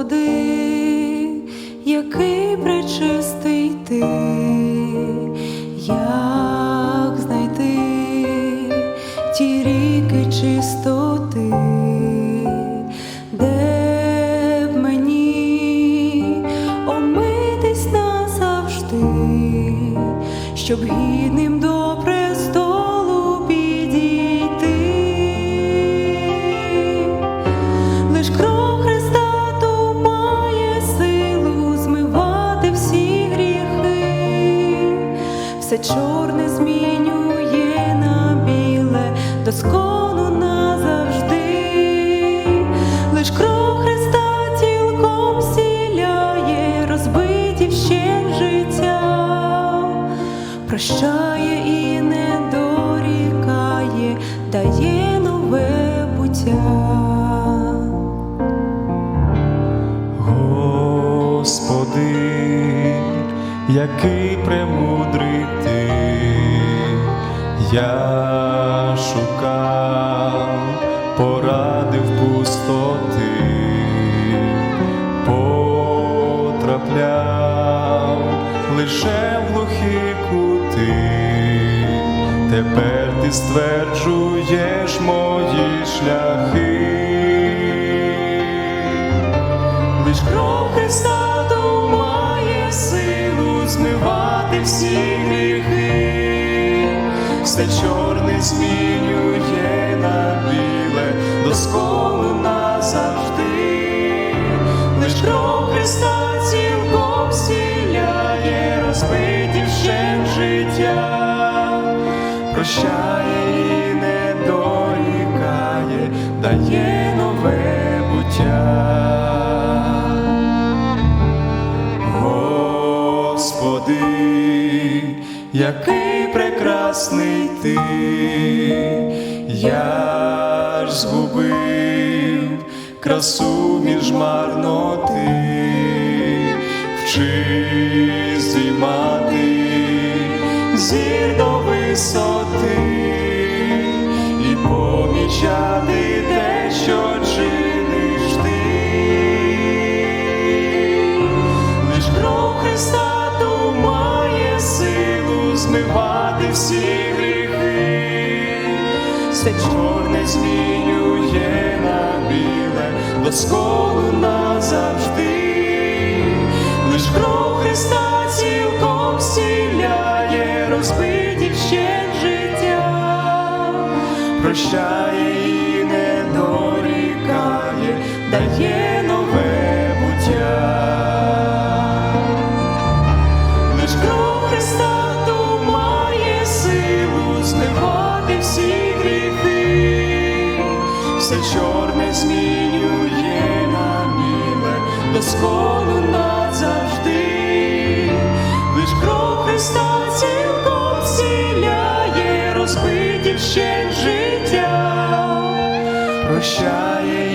Господи, який пречистий ти, як знайти ті ріки чистоти, де б мені омитись назавжди, щоб гідним до все чорне змінює на біле, доскону назавжди. Лиш кров Христа цілком зціляє, розбиті вщент життя, прощає і не дорікає, дає нове буття. Господи, який премудрий я шукав поради в пустоти, потрапляв лише в глухі кути, тепер ти стверджуєш мої шляхи. Лиш кров Христа то має силу змивати всі гріхи, все чорне змінює на біле, доскону назавжди. Лиш кров Христа цілком зціляє, розбиті вщент життя, прощає і не дорікає, дає нове буття. Господи, який прекрасний ти, я ж згубив красу між марноти, вчи здіймати зір до висоти і помічати те, що чиниш ти. Лиш кров Христа має силу змивати всі гріхи, все чорне змінює на біле, доскону назавжди. Лиш кров Христа цілком зціляє, розбиті вщент життя, прощає і не дорікає, дає все чорне змінює на біле, доскону назавжди. Лиш кров Христа цілком зціляє, розбитів ще життя, прощає